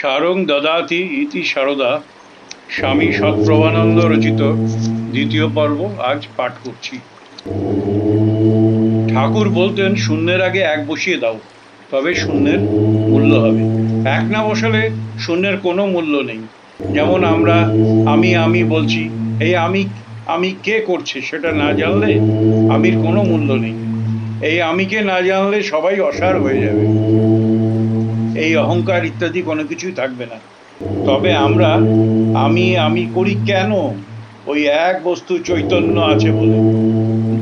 সারং দদাতি ইতি সারদা। স্বামী সৎপ্রভানন্দ রচিত দ্বিতীয় পর্ব আজ পাঠ করছি। ঠাকুর বলতেন, শূন্যের আগে এক বসিয়ে দাও, তবে শূন্যের মূল্য হবে। এক না বসালে শূন্যের কোনো মূল্য নেই। যেমন আমরা, আমি আমি বলছি, এই আমি আমি কে করছে সেটা না জানলে আমির কোনো মূল্য নেই। এই আমিকে না জানলে সবাই অসার হয়ে যাবে। এই অহংকার ইত্যাদি কোনো কিছুই থাকবে না। তবে আমরা, আমি আমি করি কেন? ওই এক বস্তু চৈতন্য আছে বলে।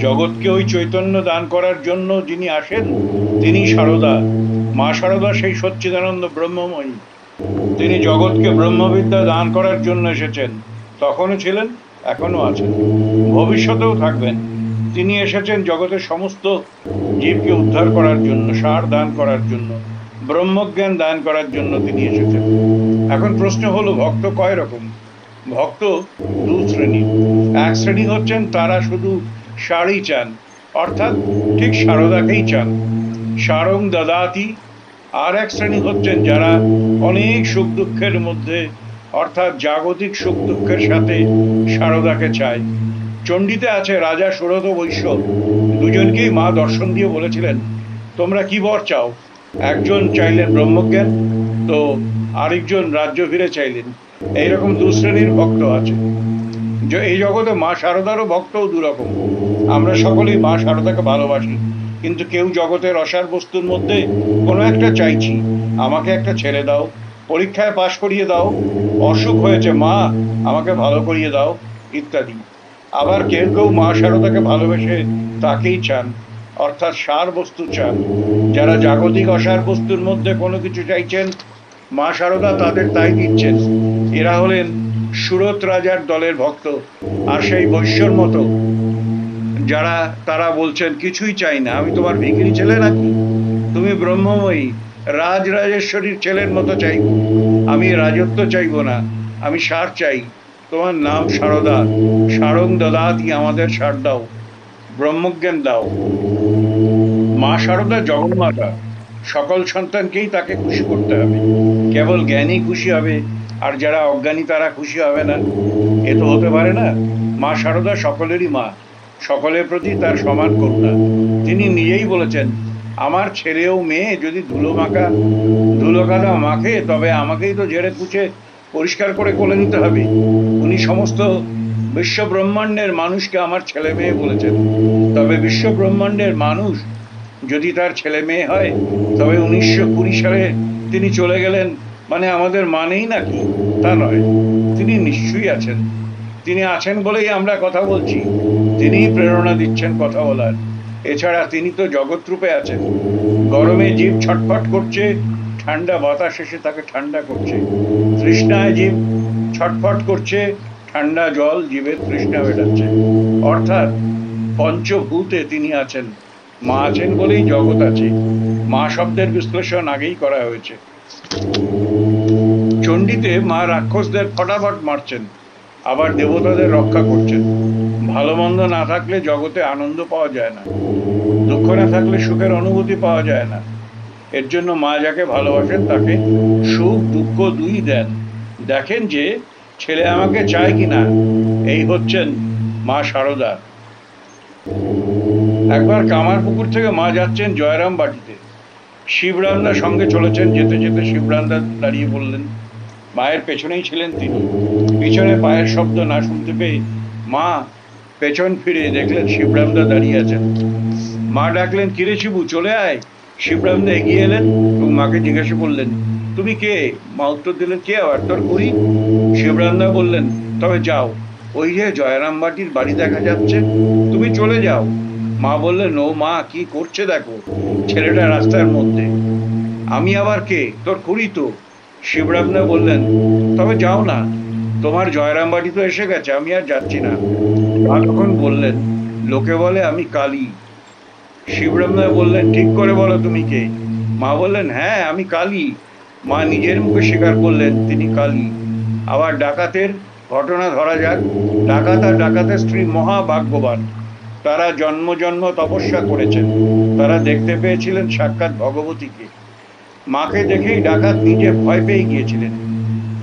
জগৎকে ওই চৈতন্য দান করার জন্য যিনি আসেন, তিনি সারদা। মা সারদা সেই সচ্চিদানন্দ ব্রহ্মময়ী। তিনি জগৎকে ব্রহ্মবিদ্যা দান করার জন্য এসেছেন। তখনও ছিলেন, এখনও আছেন। ভবিষ্যতেও থাকবেন। তিনি এসেছেন জগতের সমস্ত জীবকে উদ্ধার করার জন্য, সার দান করার জন্য। ব্রহ্মজ্ঞান দান করার জন্য তিনি এসেছেন। এখন প্রশ্ন হলো, ভক্ত কয় রকম? ভক্ত দু শ্রেণি। এক শ্রেণি হচ্ছেন তারা শুধু সারই চান, অর্থাৎ ঠিক সারদাকেই চান। সারং দদাতি। আর এক শ্রেণি হচ্ছেন যারা অনেক সুখ দুঃখের মধ্যে, অর্থাৎ জাগতিক সুখ দুঃখের সাথে সারদাকে চায়। চণ্ডীতে আছে রাজা সুরত বৈশ্য। দুজনকেই মা দর্শন দিয়ে বলেছিলেন, তোমরা কি বর চাও? একজন চাইলেন ব্রহ্মজ্ঞান, তো আরেকজন রাজ্য ফিরে চাইলেন। এইরকম দু শ্রেণির ভক্ত আছে। এই জগতে মা শারদারও ভক্তও দুরকম। আমরা সকলেই মা শারদাকে ভালোবাসি। কিন্তু কেউ জগতের অসার বস্তুর মধ্যে কোনো একটা চাইছি, আমাকে একটা ছেড়ে দাও, পরীক্ষায় পাশ করিয়ে দাও, অসুখ হয়েছে, মা, আমাকে ভালো করিয়ে দাও, ইত্যাদি। আবার কেউ কেউ মা শারদাকে ভালোবেসে তাকেই চান। অর্থাৎ সার বস্তু চান। যারা জাগতিক অসার বস্তুর মধ্যে কোনো কিছু চাইছেন, মা শারদা তাদের তাই দিচ্ছেন। এরা হলেন সুরত রাজার দলের ভক্ত আর সেই বৈশ্যর মতো। যারা, তারা বলছেন, কিছুই চাই না, আমি তোমার ভিখিরি ছেলে নাকি? তুমি ব্রহ্মময়ী রাজ রাজেশ্বরীর ছেলের মতো চাইব আমি রাজত্ব চাইব না, আমি সার চাই। তোমার নাম সারদা, সারং দদাতি আমাদের সার দাও। ব্রহ্মজ্ঞান দাও। মা সারদা জগন্মাতা, সকল সন্তানকেই তাকে খুশি করতে হবে। কেবল জ্ঞানী খুশি হবে, আর যারা অজ্ঞানী তারা খুশি হবে না। এ তো হতে পারে না, মা সারদা সকলেরই মা, সকলের প্রতি তার সমান করুণা। তিনি নিজেই বলেছেন, আমার ছেলেও মেয়ে যদি ধুলো মাখা, ধুলো কাদা মাখে, তবে আমাকেই তো ঝেড়ে কুচে পরিষ্কার করে কোলে নিতে হবে। উনি সমস্ত বিশ্ব ব্রহ্মাণ্ডের মানুষকে আমার ছেলে মেয়ে বলেছেন। তবে বিশ্ব ব্রহ্মাণ্ডের মানুষ যদি তার ছেলে মেয়ে হয়, তবে উনিশশো কুড়ি সালে তিনি চলে গেলেন। মানে আমাদের মানেই নাকি তা নয়। তিনি নিশ্চয়ই আছেন। তিনি আছেন বলেই আমরা কথা বলছি। তিনিই প্রেরণা দিচ্ছেন কথা বলার। এছাড়া তিনি তো জগৎরূপে আছেন। গরমে জীব ছটফট করছে, ঠান্ডা বাতাস এসে তাকে ঠান্ডা করছে। তৃষ্ণায় জীব ছটফট করছে ঠান্ডা জল জীবের তৃষ্ণা মেটাচ্ছে। অর্থাৎ পঞ্চভূতে তিনি আছেন। মা আছেন বলেই জগৎ আছে। মা শব্দের বিশ্লেষণ আগেই করা হয়েছে। চণ্ডীতে মা রাক্ষসদের ফটাফট মারছেন। আবার দেবতাদের রক্ষা করছেন। ভালো মন্দ না থাকলে জগতে আনন্দ পাওয়া যায় না। দুঃখ না থাকলে সুখের অনুভূতি পাওয়া যায় না। এর জন্য মা যাকে ভালোবাসেন তাকে সুখ, দুঃখ দুই দেন। দেখেন যে ছেলে আমাকে চায় কি না এই হচ্ছেন মা সারদা। একবার কামারপুকুর থেকে মা যাচ্ছেন জয়রাম বাটিতে। শিবরামদা সঙ্গে চলেছেন যেতে যেতে শিবরামদা দাঁড়িয়ে বললেন, মায়ের পেছনেই ছিলেন তিনি। পিছনে পায়ের শব্দ না শুনতে পেয়ে মা পেছন ফিরে দেখলেন শিবরামদা দাঁড়িয়ে আছেন। মা ডাকলেন, কিরে শিবু, চলে আয়। শিবরামদা এগিয়ে এলেন এবং মাকে জিজ্ঞাসা করলেন, তুমি কে? মা উত্তর দিলেন, কে? আবার তোর করি শিবরামদা বললেন, তবে যাও। ওই যে জয়রাম বাটির বাড়ি দেখা যাচ্ছে, তুমি চলে যাও। মা বললেন, ও মা, কি করছে দেখো, ছেলেটা রাস্তার মধ্যে। আমি আবার কে? তোর খুড়ি তো? শিবরামদা বললেন, তবে যাও না। তোমার জয়রাম বাড়ি তো এসে গেছে, আমি আর যাচ্ছি না। তখন বললেন, লোকে বলে আমি কালী। শিবরামদা বললেন, ঠিক করে বলো তুমি কে? মা বললেন হ্যাঁ আমি কালী। মা নিজের মুখে স্বীকার করলেন, তিনি কালী। আবার ডাকাতের ঘটনা ধরা যাক। ডাকাত আর ডাকাতের স্ত্রী মহাভাগ্যবান। তারা জন্ম জন্ম তপস্যা করেছেন। তারা দেখতে পেয়েছিলেন সাক্ষাৎ ভগবতীকে। মাকে দেখেই ডাকাত নিজে ভয় পেয়ে গিয়েছিলেন।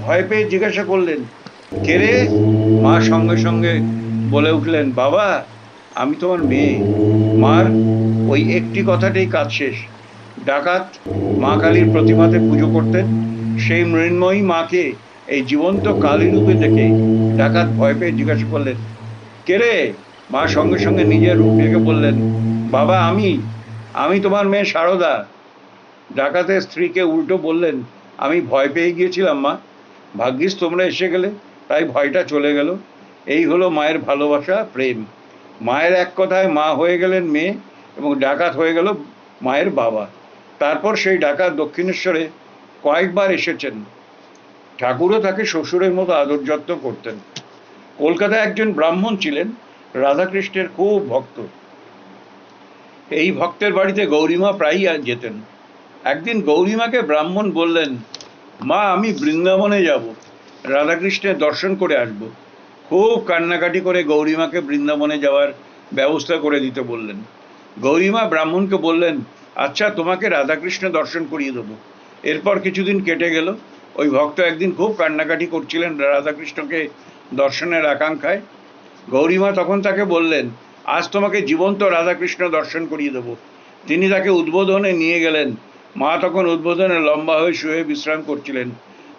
ভয় পেয়ে জিজ্ঞাসা করলেন, কে রে? মা সঙ্গে সঙ্গে বলে উঠলেন, বাবা, আমি তোমার মেয়ে। মার, ওই একটি কথাতেই কাজ শেষ। ডাকাত মা কালীর প্রতিমাতে পুজো করতেন। সেই মৃন্ময়ী মাকে জীবন্ত কালী রূপে দেখে ডাকাত ভয় পেয়ে জিজ্ঞাসা করলেন, কে রে? মা সঙ্গে সঙ্গে নিজের রূপ রেখে বললেন, বাবা, আমি আমি তোমার মেয়ে সারদা। ডাকাতের স্ত্রীকে উল্টো বললেন, আমি ভয় পেয়ে গিয়েছিলাম, মা। ভাগ্যিস তোমরা এসে গেলে, তাই ভয়টা চলে গেল। এই হলো মায়ের ভালোবাসা, প্রেম। মায়ের এক কথায় মা হয়ে গেলেন মেয়ে এবং ডাকাত হয়ে গেল মায়ের বাবা। তারপর সেই ডাকাত দক্ষিণেশ্বরে কয়েকবার এসেছেন। ঠাকুরও তাকে শ্বশুরের মতো আদর যত্ন করতেন। কলকাতায় একজন ব্রাহ্মণ ছিলেন, রাধাকৃষ্ণের খুব ভক্ত। এই ভক্তের বাড়িতে গৌরীমা প্রায়ই যেতেন। একদিন গৌরীমাকে ব্রাহ্মণ বললেন, মা, আমি বৃন্দাবনে যাব। রাধাকৃষ্ণের দর্শন করে আসব। খুব কান্নাকাটি করে গৌরীমাকে বৃন্দাবনে যাওয়ার ব্যবস্থা করে দিতে বললেন। গৌরীমা ব্রাহ্মণকে বললেন আচ্ছা তোমাকে রাধাকৃষ্ণ দর্শন করিয়ে দেবো। এরপর কিছুদিন কেটে গেল ওই ভক্ত একদিন খুব কান্নাকাটি করছিলেন রাধাকৃষ্ণকে দর্শনের আকাঙ্ক্ষায়। গৌরীমা তখন তাকে বললেন, আজ তোমাকে জীবন্ত রাধাকৃষ্ণ দর্শন করিয়ে দেব। তিনি তাকে উদ্বোধনে নিয়ে গেলেন। মা তখন উদ্বোধনে লম্বা হয়ে শুয়ে বিশ্রাম করছিলেন।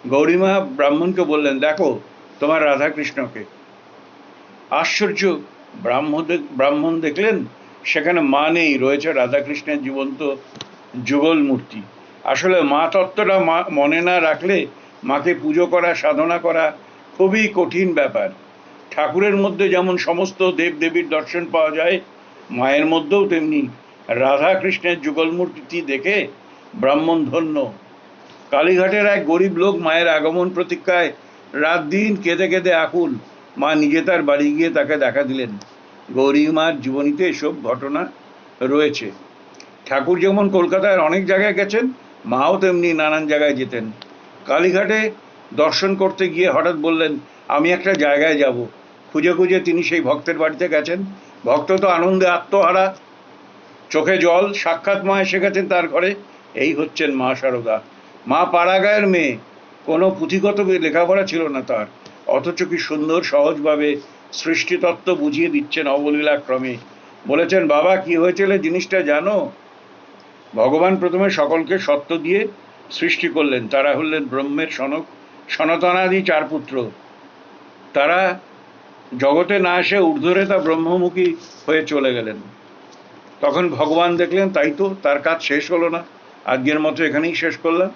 গৌরীমা ব্রাহ্মণকে বললেন, দেখো তোমার রাধাকৃষ্ণকে। আশ্চর্য ব্রাহ্মণ ব্রাহ্মণ দেখলেন? সেখানে মা নেই, রয়েছে রাধাকৃষ্ণের জীবন্ত যুগল মূর্তি আসলে মা তত্ত্বটা মা মনে না রাখলে মাকে পুজো করা, সাধনা করা খুবই কঠিন ব্যাপার। ঠাকুরের মধ্যে যেমন সমস্ত দেবদেবীর দর্শন পাওয়া যায়, মায়ের মধ্যেও তেমনি রাধা কৃষ্ণের যুগল মূর্তি দেখে ব্রাহ্মণ ধন্য। কালীঘাটের এক গরিব লোক মায়ের আগমন প্রতীক্ষায় রাত দিন কেঁদে কেঁদে আকুল মা নিজে তার বাড়ি গিয়ে তাকে দেখা দিলেন। গৌরী মার জীবনীতে এসব ঘটনা রয়েছে। ঠাকুর যেমন কলকাতার অনেক জায়গায় গেছেন মাও তেমনি নানান জায়গায় যেতেন। কালীঘাটে দর্শন করতে গিয়ে হঠাৎ বললেন, আমি একটা জায়গায় যাব। খুঁজে খুঁজে তিনি সেই ভক্তের বাড়িতে গেছেন। ভক্ত তো আনন্দে আত্মহারা। চোখে জল, সাক্ষাৎ মা এসে গেছেন তার ঘরে। এই হচ্ছেন মা শারদা মা পাড়াগাঁয়ের মেয়ে। কোনো পুঁথিগত লেখাপড়া ছিল না তার। অথচ কি সুন্দর, সহজভাবে সৃষ্টিতত্ত্ব বুঝিয়ে দিচ্ছেন অবলীলাক্রমে। বলেছেন, বাবা, কি হয়েছিল জিনিসটা জানো? ভগবান প্রথমে সকলকে সত্য দিয়ে সৃষ্টি করলেন। তারা হলেন ব্রহ্মের সনক, সনাতনাদি চার পুত্র। তারা জগতে না এসে ঊর্ধ্বরে তা ব্রহ্মমুখী হয়ে চলে গেলেন। তখন ভগবান দেখলেন, তাই তো, তার কাজ শেষ হলো না। আজ্ঞের মতো এখানেই শেষ করলাম।